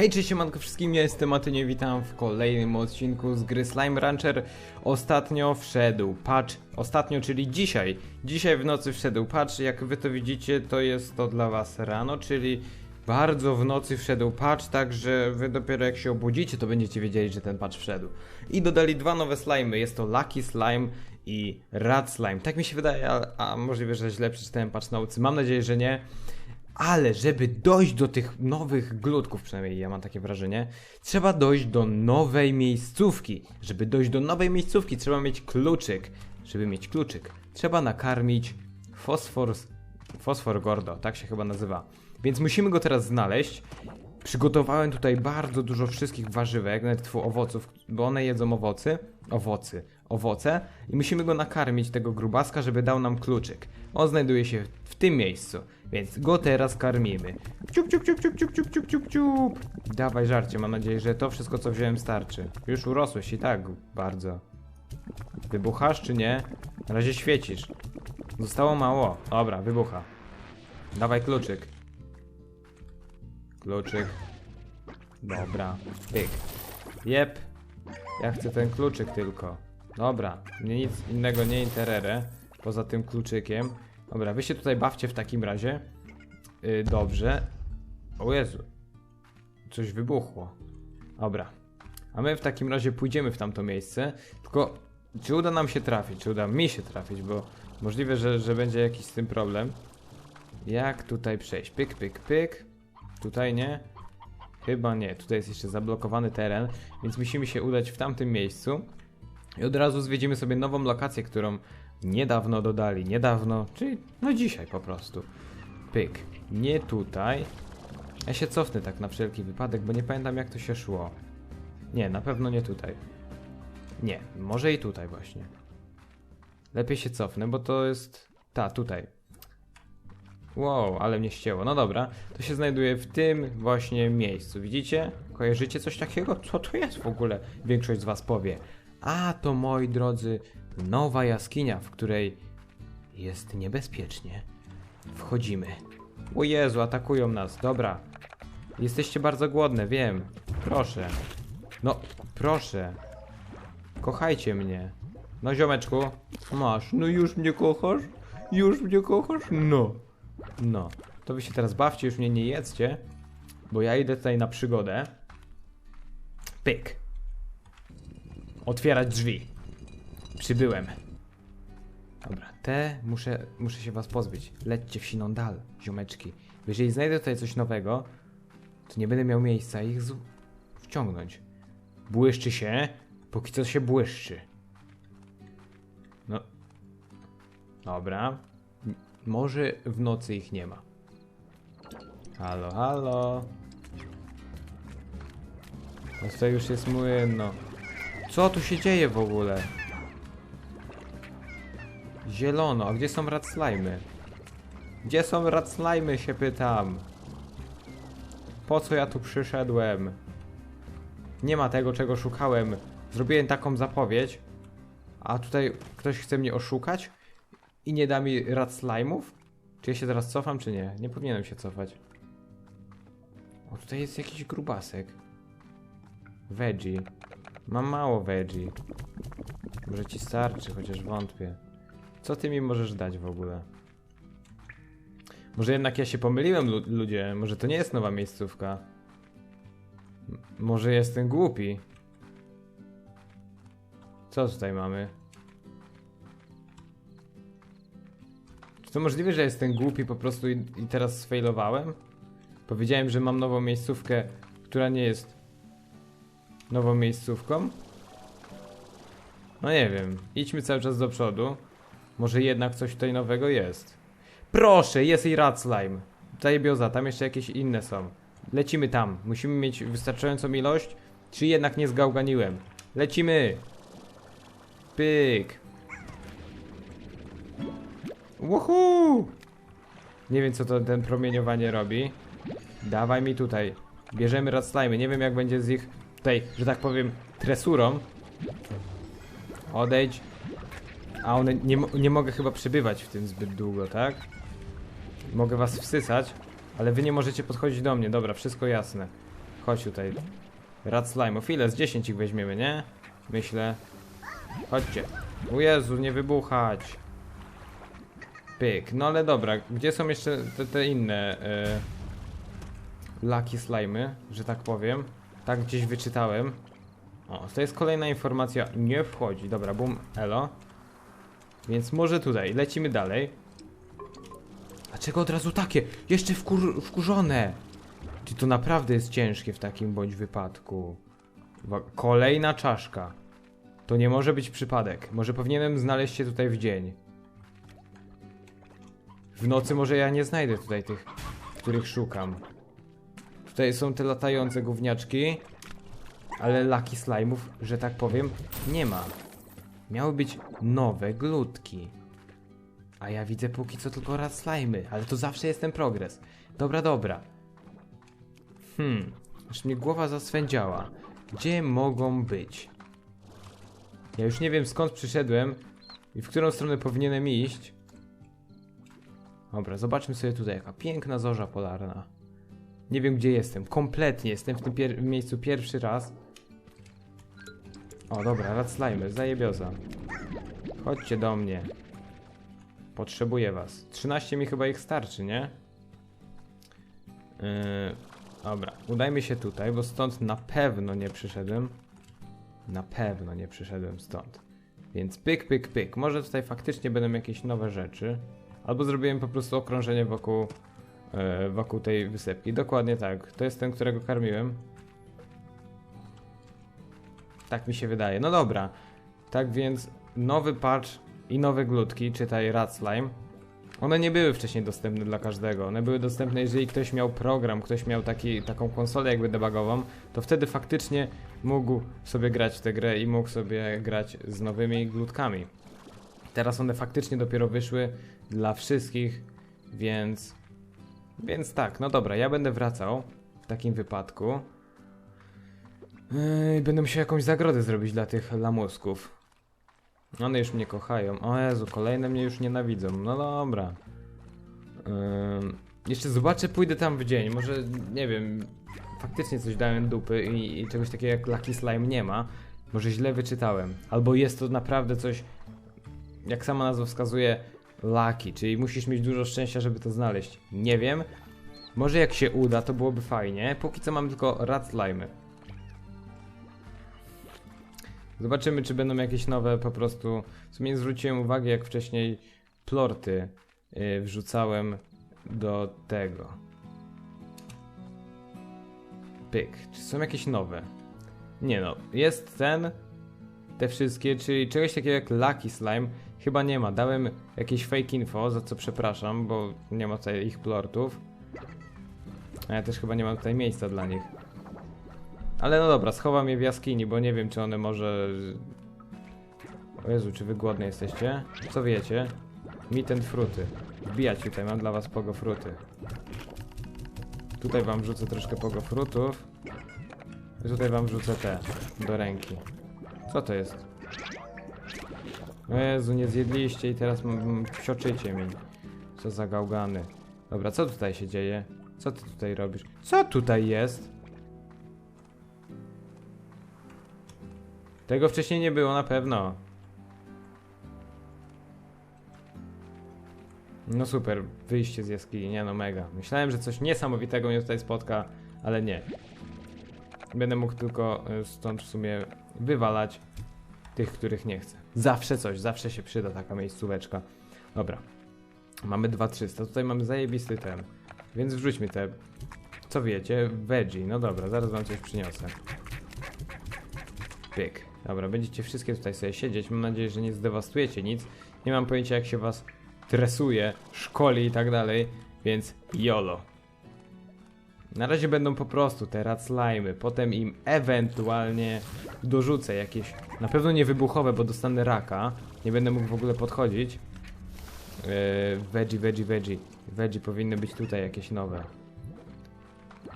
Hej, cześć, siemanko wszystkim, ja jestem Matynie, witam w kolejnym odcinku z gry Slime Rancher. Ostatnio wszedł patch, ostatnio, czyli dzisiaj, dzisiaj w nocy wszedł patch, jak wy to widzicie, to jest to dla was rano, czyli bardzo w nocy wszedł patch, także wy dopiero jak się obudzicie, to będziecie wiedzieli, że ten patch wszedł. I dodali dwa nowe slimy, jest to Lucky Slime i Rat Slime. Tak mi się wydaje, a, a możliwe, że źle przeczytałem patch naucy, mam nadzieję, że nie. Ale żeby dojść do tych nowych glutków, przynajmniej ja mam takie wrażenie, trzeba dojść do nowej miejscówki. Żeby dojść do nowej miejscówki, trzeba mieć kluczyk. Żeby mieć kluczyk, trzeba nakarmić fosfor, fosfor gordo, tak się chyba nazywa. Więc musimy go teraz znaleźć. Przygotowałem tutaj bardzo dużo wszystkich warzywek, nawet owoców, bo one jedzą owocy, owocy, owoce i musimy go nakarmić, tego grubaska, żeby dał nam kluczyk. On znajduje się w tym miejscu, więc go teraz karmimy. Ciup, ciup, ciup, ciup, ciup, ciup, ciup, ciup, ciup. Dawaj żarcie, mam nadzieję, że to wszystko, co wziąłem starczy. Już urosłeś i tak bardzo. Wybuchasz czy nie? Na razie świecisz. Zostało mało. Dobra, wybucha. Dawaj kluczyk. Kluczyk. Dobra. Pyk. Jep. Ja chcę ten kluczyk tylko. Dobra. Mnie nic innego nie interere. Poza tym kluczykiem. Dobra, wy się tutaj bawcie w takim razie. Yy, dobrze. O Jezu. Coś wybuchło. Dobra. A my w takim razie pójdziemy w tamto miejsce. Tylko czy uda nam się trafić? Czy uda mi się trafić? Bo możliwe, że, że będzie jakiś z tym problem. Jak tutaj przejść? Pyk, pyk, pyk. Tutaj nie? Chyba nie. Tutaj jest jeszcze zablokowany teren, więc musimy się udać w tamtym miejscu. I od razu zwiedzimy sobie nową lokację, którą niedawno dodali. Niedawno, czyli no dzisiaj po prostu. Pyk. Nie tutaj. Ja się cofnę tak na wszelki wypadek, bo nie pamiętam jak to się szło. Nie, na pewno nie tutaj. Nie, może i tutaj właśnie. Lepiej się cofnę, bo to jest... Ta, tutaj. Wow, ale mnie ścięło. No dobra, to się znajduje w tym właśnie miejscu. Widzicie? Kojarzycie coś takiego? Co to jest w ogóle? Większość z was powie. A to moi drodzy, nowa jaskinia, w której jest niebezpiecznie. Wchodzimy. O Jezu, atakują nas. Dobra. Jesteście bardzo głodne, wiem. Proszę. No, proszę. Kochajcie mnie. No ziomeczku, masz. No już mnie kochasz? Już mnie kochasz? No. No. To wy się teraz bawcie, już mnie nie jedzcie. Bo ja idę tutaj na przygodę. Pyk. Otwierać drzwi. Przybyłem. Dobra, te muszę, muszę się was pozbyć. Lećcie w siną dal, ziomeczki. Jeżeli znajdę tutaj coś nowego, to nie będę miał miejsca ich wciągnąć. Błyszczy się, póki co się błyszczy. No. Dobra. Może w nocy ich nie ma. Halo, halo. No tutaj już jest młyn, no. Co tu się dzieje w ogóle? Zielono, a gdzie są rat slimy? Gdzie są rat slimy się pytam? Po co ja tu przyszedłem? Nie ma tego, czego szukałem. Zrobiłem taką zapowiedź, a tutaj ktoś chce mnie oszukać i nie da mi rad slime'ów? Czy ja się teraz cofam, czy nie? Nie powinienem się cofać. O, tutaj jest jakiś grubasek. Veggie. Mam mało veggie. Może ci starczy, chociaż wątpię. Co ty mi możesz dać w ogóle? Może jednak ja się pomyliłem, lu- ludzie. Może to nie jest nowa miejscówka. M- może jestem głupi. Co tutaj mamy? Czy to możliwe, że jestem głupi po prostu i, i teraz sfailowałem? Powiedziałem, że mam nową miejscówkę, która nie jest nową miejscówką? No nie wiem. Idźmy cały czas do przodu. Może jednak coś tutaj nowego jest. Proszę, jest i rat slime. Zajebioza, tam jeszcze jakieś inne są. Lecimy tam. Musimy mieć wystarczającą ilość. Czy jednak nie zgałganiłem? Lecimy! Pyk! Woohoo! Nie wiem co to ten promieniowanie robi. Dawaj mi tutaj. Bierzemy rat slime. Nie wiem jak będzie z ich tutaj, że tak powiem, tresurą. Odejdź. A one nie, nie mogę chyba przebywać w tym zbyt długo, tak? Mogę was wsysać, ale wy nie możecie podchodzić do mnie. Dobra, wszystko jasne. Chodź tutaj. Rad slime'ów. Ile? Z 10 ich weźmiemy, nie? Myślę. Chodźcie. O Jezu, nie wybuchać. Pyk. No ale dobra, gdzie są jeszcze te, te inne e, Lucky Slime'y, że tak powiem? Tak gdzieś wyczytałem. O, to jest kolejna informacja. Nie wchodzi. Dobra, boom, elo. Więc może tutaj. Lecimy dalej. A czego od razu takie? Jeszcze wkur wkurzone! Czy to naprawdę jest ciężkie w takim bądź wypadku? Kolejna czaszka. To nie może być przypadek. Może powinienem znaleźć się tutaj w dzień. W nocy może ja nie znajdę tutaj tych, których szukam. Tutaj są te latające gówniaczki. Ale Lucky Slime'ów, że tak powiem, nie ma. Miały być nowe glutki. A ja widzę póki co tylko raz slajmy, ale to zawsze jest ten progres. Dobra, dobra. Hmm, aż mnie głowa zaswędziała. Gdzie mogą być? Ja już nie wiem skąd przyszedłem i w którą stronę powinienem iść. Dobra, zobaczmy sobie tutaj, jaka piękna zorza polarna. Nie wiem gdzie jestem, kompletnie jestem w tym pier miejscu pierwszy raz. O dobra, rad slajmy, zajebioza. Chodźcie do mnie. Potrzebuję was. 13 mi chyba ich starczy, nie? Yy, dobra, udajmy się tutaj, bo stąd na pewno nie przyszedłem. Na pewno nie przyszedłem stąd. Więc pyk, pyk, pyk. Może tutaj faktycznie będą jakieś nowe rzeczy. Albo zrobiłem po prostu okrążenie wokół, e, wokół tej wysepki. Dokładnie tak. To jest ten, którego karmiłem. Tak mi się wydaje. No dobra. Tak więc nowy patch i nowe glutki, czytaj Rat Slime. One nie były wcześniej dostępne dla każdego. One były dostępne, jeżeli ktoś miał program, ktoś miał taki, taką konsolę jakby debugową, to wtedy faktycznie mógł sobie grać w tę grę i mógł sobie grać z nowymi glutkami. Teraz one faktycznie dopiero wyszły dla wszystkich, więc... Więc tak, no dobra, ja będę wracał w takim wypadku. Yy, będę musiał jakąś zagrodę zrobić dla tych lamusków. One już mnie kochają. O Jezu, kolejne mnie już nienawidzą. No dobra. Ym, jeszcze zobaczę, pójdę tam w dzień. Może, nie wiem, faktycznie coś dałem dupy i, i czegoś takiego jak Lucky Slime nie ma. Może źle wyczytałem. Albo jest to naprawdę coś, jak sama nazwa wskazuje, lucky, czyli musisz mieć dużo szczęścia, żeby to znaleźć. Nie wiem. Może jak się uda, to byłoby fajnie. Póki co mam tylko rat slimy. Zobaczymy, czy będą jakieś nowe po prostu. W sumie zwróciłem uwagę, jak wcześniej plorty yy, wrzucałem do tego. Pyk. Czy są jakieś nowe? Nie no, jest ten, te wszystkie, czyli czegoś takiego jak Lucky Slime chyba nie ma. Dałem jakieś fake info, za co przepraszam, bo nie ma tutaj ich plortów. A ja też chyba nie mam tutaj miejsca dla nich. Ale no dobra, schowam je w jaskini, bo nie wiem, czy one może... O Jezu, czy wy głodne jesteście? Co wiecie? Meat and fruty. Wbijać tutaj, mam dla was pogofruty. Tutaj wam wrzucę troszkę pogofrutów. I tutaj wam wrzucę te do ręki. Co to jest? O Jezu, nie zjedliście i teraz psioczycie mi. Co za gałgany. Dobra, co tutaj się dzieje? Co ty tutaj robisz? Co tutaj jest? Tego wcześniej nie było na pewno. No super, wyjście z jaskini, nie no mega. Myślałem, że coś niesamowitego mnie tutaj spotka, ale nie. Będę mógł tylko y, stąd w sumie wywalać tych, których nie chcę. Zawsze coś, zawsze się przyda taka miejscóweczka. Dobra. Mamy 2300, tutaj mamy zajebisty ten. Więc wrzućmy te, co wiecie, veggie. No dobra, zaraz wam coś przyniosę. Pyk. Dobra, będziecie wszystkie tutaj sobie siedzieć. Mam nadzieję, że nie zdewastujecie nic. Nie mam pojęcia, jak się was tresuje, szkoli i tak dalej, więc YOLO. Na razie będą po prostu te rat slimy, potem im ewentualnie dorzucę jakieś, na pewno nie wybuchowe, bo dostanę raka, nie będę mógł w ogóle podchodzić. Yy, veggie, veggie, veggie, veggie powinny być tutaj jakieś nowe.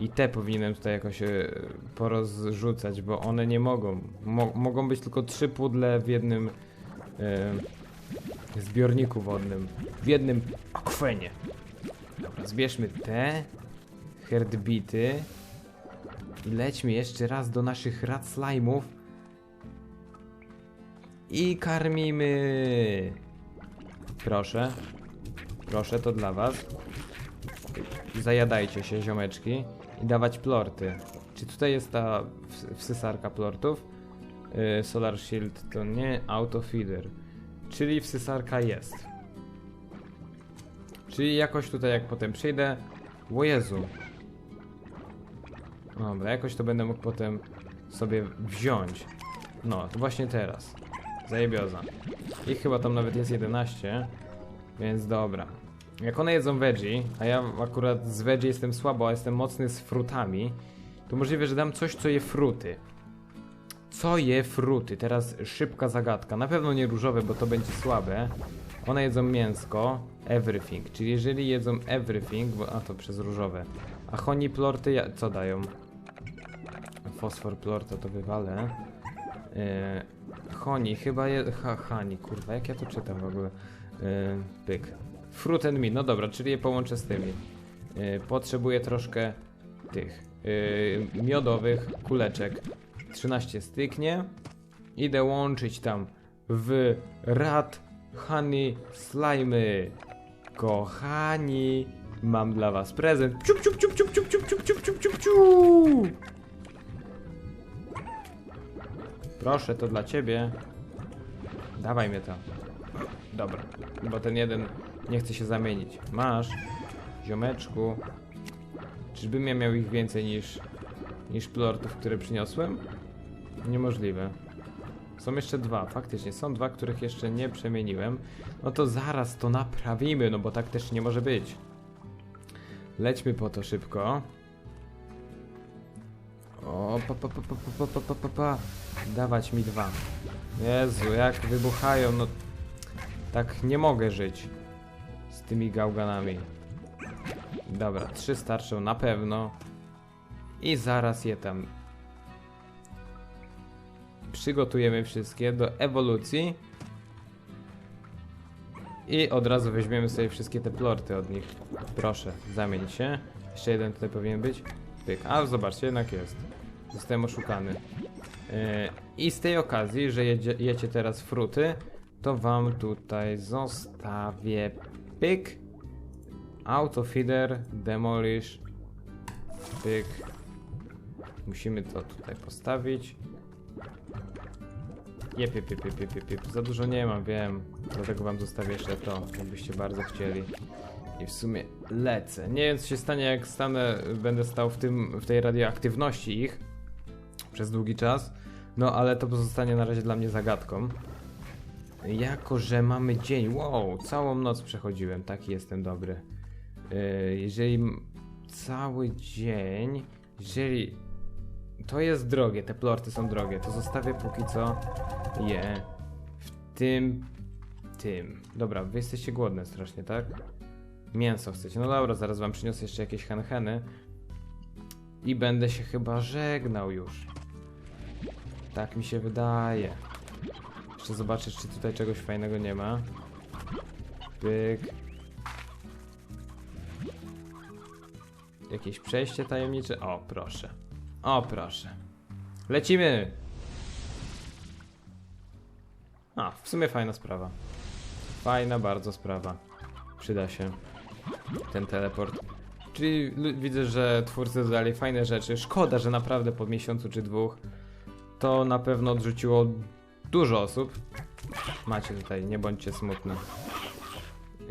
I te powinienem tutaj jakoś yy, porozrzucać, bo one nie mogą. Mo mogą być tylko trzy pudle w jednym yy, zbiorniku wodnym, w jednym akwenie. Dobra, zbierzmy te herdbity. I lećmy jeszcze raz do naszych rad slajmów. I karmimy. Proszę. Proszę, to dla was. Zajadajcie się, ziomeczki. I dawać plorty. Czy tutaj jest ta ws- wsysarka plortów? Yy, Solar Shield to nie, Auto Feeder. Czyli wsysarka jest. Czyli jakoś tutaj jak potem przyjdę... O Jezu. Dobra, jakoś to będę mógł potem sobie wziąć. No, to właśnie teraz. Zajebioza. Ich chyba tam nawet jest 11, więc dobra. Jak one jedzą veggie, a ja akurat z veggie jestem słabo, a jestem mocny z frutami, to możliwe, że dam coś, co je fruty. Co je fruty? Teraz szybka zagadka. Na pewno nie różowe, bo to będzie słabe. One jedzą mięsko, everything. Czyli jeżeli jedzą everything, bo a to przez różowe. A honey plorty ja, co dają? Fosfor plorta to wywalę. Yy, honey, chyba je... Ha, honey, kurwa, jak ja to czytam w ogóle? Yy, pyk. Fruit and meat, no dobra, czyli je połączę z tymi. Yy, potrzebuję troszkę tych yy, miodowych kuleczek. 13 styknie. Idę łączyć tam w rad honey slimy. Kochani, mam dla was prezent. Ciup, ciup, ciup, ciup, ciup, ciup, ciup, ciup, ciup, ciup. Proszę, to dla ciebie. Dawaj mnie to. Dobra, bo ten jeden nie chce się zamienić. Masz, ziomeczku. Czyżbym ja miał ich więcej niż, niż plortów, które przyniosłem? Niemożliwe. Są jeszcze dwa, faktycznie. Są dwa, których jeszcze nie przemieniłem. No to zaraz to naprawimy, no bo tak też nie może być. Lećmy po to szybko. O, pa, pa, pa, pa, pa, pa, pa, pa, pa. Dawać mi dwa. Jezu, jak wybuchają, no... Tak nie mogę żyć. Z tymi gałganami. Dobra, trzy starczą na pewno. I zaraz je tam przygotujemy wszystkie do ewolucji. I od razu weźmiemy sobie wszystkie te plorty od nich. Proszę, zamień się. Jeszcze jeden tutaj powinien być. Pyk. A zobaczcie, jednak jest. Zostałem oszukany. Yy, I z tej okazji, że jedzie, jecie teraz fruty, to wam tutaj zostawię pyk. Autofeeder, demolish. Pyk. Musimy to tutaj postawić. Jep, jep, jep, jep, jep, jep. Za dużo nie mam, wiem. Dlatego wam zostawię jeszcze to, jakbyście bardzo chcieli. I w sumie lecę. Nie wiem, co się stanie, jak stanę, będę stał w, tym, w tej radioaktywności ich przez długi czas. No, ale to pozostanie na razie dla mnie zagadką. Jako, że mamy dzień, wow, całą noc przechodziłem, taki jestem dobry. Yy, jeżeli cały dzień, jeżeli to jest drogie, te plorty są drogie, to zostawię póki co je w tym, tym. Dobra, wy jesteście głodne strasznie, tak? Mięso chcecie, no dobra, zaraz wam przyniosę jeszcze jakieś henheny i będę się chyba żegnał już. Tak mi się wydaje. Jeszcze zobaczyć, czy tutaj czegoś fajnego nie ma. Pyk. Jakieś przejście tajemnicze? O, proszę. O, proszę. Lecimy! A, w sumie fajna sprawa. Fajna bardzo sprawa. Przyda się ten teleport. Czyli widzę, że twórcy dodali fajne rzeczy. Szkoda, że naprawdę po miesiącu czy dwóch to na pewno odrzuciło dużo osób. Macie tutaj, nie bądźcie smutne.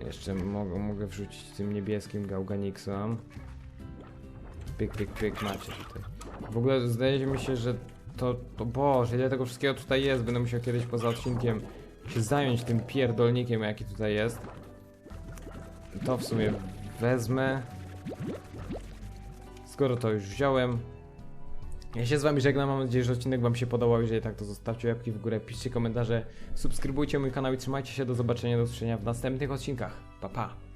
Jeszcze mogę, mogę wrzucić tym niebieskim gałganiksom. Pyk, pyk, pyk, macie tutaj. W ogóle zdaje mi się, że to, to Boże, ile tego wszystkiego tutaj jest. Będę musiał kiedyś poza odcinkiem się zająć tym pierdolnikiem, jaki tutaj jest. To w sumie wezmę. Skoro to już wziąłem. Ja się z wami żegnam, mam nadzieję, że odcinek wam się podobał. Jeżeli tak, to zostawcie łapki w górę, piszcie komentarze, subskrybujcie mój kanał i trzymajcie się. Do zobaczenia, do usłyszenia w następnych odcinkach. Pa, pa!